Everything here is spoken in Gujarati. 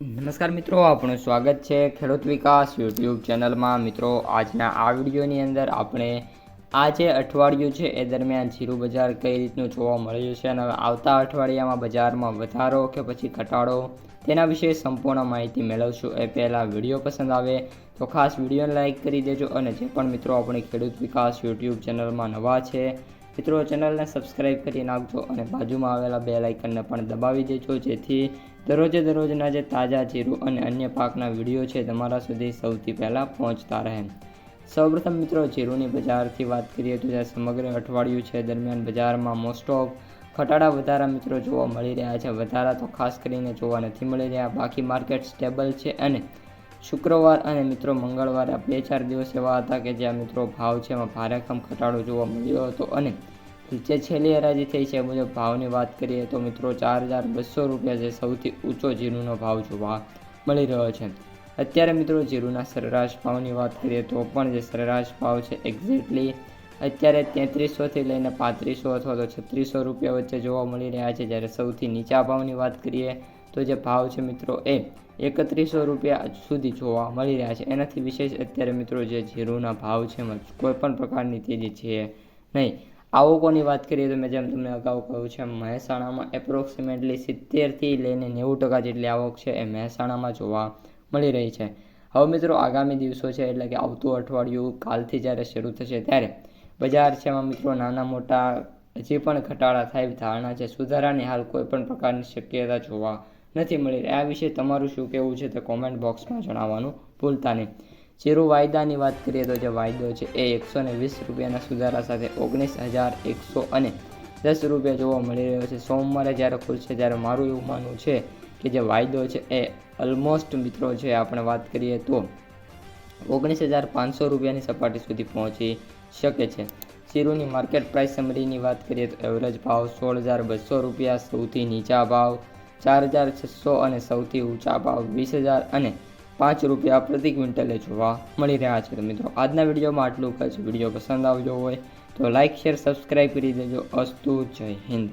નમસ્કાર મિત્રો આપણું સ્વાગત છે ખેડૂત વિકાસ યુટ્યુબ ચેનલમાં. મિત્રો, આજના આ વિડીયોની અંદર આપણે આ જે અઠવાડિયું છે એ દરમિયાન જીરું બજાર કઈ રીતનું જોવા મળ્યું છે અને આવતા અઠવાડિયામાં બજારમાં વધારો કે પછી ઘટાડો તેના વિશે સંપૂર્ણ માહિતી મેળવશું. એ પહેલાં વીડિયો પસંદ આવે તો ખાસ વિડીયોને લાઇક કરી દેજો અને જે પણ મિત્રો આપણી ખેડૂત વિકાસ યુટ્યુબ ચેનલમાં નવા છે મિત્રો, ચેનલને સબસ્ક્રાઇબ કરી નાખજો અને બાજુમાં આવેલા બે લાઇકનને પણ દબાવી દેજો, જેથી દરરોજે દરરોજના જે તાજા જીરું અને અન્ય પાકના વીડિયો છે, તમારા સુધી સૌથી પહેલાં પહોંચતા રહે. સૌપ્રથમ મિત્રો, જીરુની બજારથી વાત કરીએ તો જે સમગ્ર અઠવાડિયું છે દરમિયાન બજારમાં મોસ્ટ ઓફ ઘટાડા વધારા મિત્રો જોવા મળી રહ્યા છે. વધારા તો ખાસ કરીને જોવા નથી મળી રહ્યા. બાકી માર્કેટ સ્ટેબલ છે અને શુક્રવાર અને મિત્રો મંગળવારે આ બે ચાર દિવસ એવા હતા કે જ્યાં મિત્રો ભાવ છે એમાં ભારેખમ ઘટાડો જોવા મળ્યો હતો અને જે છેલ્લી હરાજી થઈ છે મુજબ ભાવની વાત કરીએ તો મિત્રો ચાર હજાર બસો રૂપિયા જે સૌથી ઊંચો જીરુનો ભાવ જોવા મળી રહ્યો છે. અત્યારે મિત્રો જીરુના સરેરાશ ભાવની વાત કરીએ તો પણ જે સરેરાશ ભાવ છે એક્ઝેક્ટલી અત્યારે તેત્રીસોથી લઈને પાંત્રીસો અથવા તો છત્રીસો રૂપિયા વચ્ચે જોવા મળી રહ્યા છે. જ્યારે સૌથી નીચા ભાવની વાત કરીએ તો જે ભાવ છે મિત્રો એ એકત્રીસો રૂપિયા સુધી જોવા મળી રહ્યા છે. એનાથી વિશેષ અત્યારે મિત્રો જે જીરુના ભાવ છે કોઈ પણ પ્રકારની તેજી છે નહીં. આવકોની વાત કરીએ તો મેં જેમ તમને અગાઉ કહ્યું છે, મહેસાણામાં એપ્રોક્સિમેટલી સિત્તેરથી લઈને નેવું ટકા જેટલી આવક છે એ મહેસાણામાં જોવા મળી રહી છે. હવે મિત્રો આગામી દિવસો છે એટલે કે આવતું અઠવાડિયું કાલથી જ્યારે શરૂ થશે ત્યારે બજાર છે એમાં મિત્રો નાના મોટા હજી પણ ઘટાડા થાય ધારણા છે. સુધારાની હાલ કોઈ પણ પ્રકારની શક્યતા જોવા નથી મળી રહી આ વિશે તમારું શું કહેવું છે તે કોમેન્ટ બોક્સમાં જણાવવાનું ભૂલતા નહીં. જીરું વાયદાની વાત કરીએ તો જે વાયદો છે એ એકસો ને વીસ રૂપિયાના સુધારા સાથે ઓગણીસ હજાર એકસો અને દસ રૂપિયા જોવા મળી રહ્યો છે. સોમવારે જ્યારે ખુલશે ત્યારે મારું એવું માનવું છે કે જે વાયદો છે એ ઓલમોસ્ટ મિત્રો છે આપણે વાત કરીએ તો ઓગણીસ હજાર પાંચસો રૂપિયાની સપાટી સુધી પહોંચી શકે છે. જીરુની માર્કેટ પ્રાઇસ સમરીની વાત કરીએ તો એવરેજ ભાવ સોળ હજાર બસો રૂપિયા, સૌથી નીચા ભાવ ચાર હજાર છસો અને સૌથી ઊંચા ભાવ વીસ હજાર અને પાંચ રૂપિયા પ્રતિ ક્વિન્ટલે જોવા મળી રહ્યા છે. તો મિત્રો, આજના વિડીયોમાં આટલું જ. વીડિયો પસંદ આવજો હોય તો લાઇક શેર સબસ્ક્રાઈબ કરી દેજો. અસ્તુ જય હિન્દ.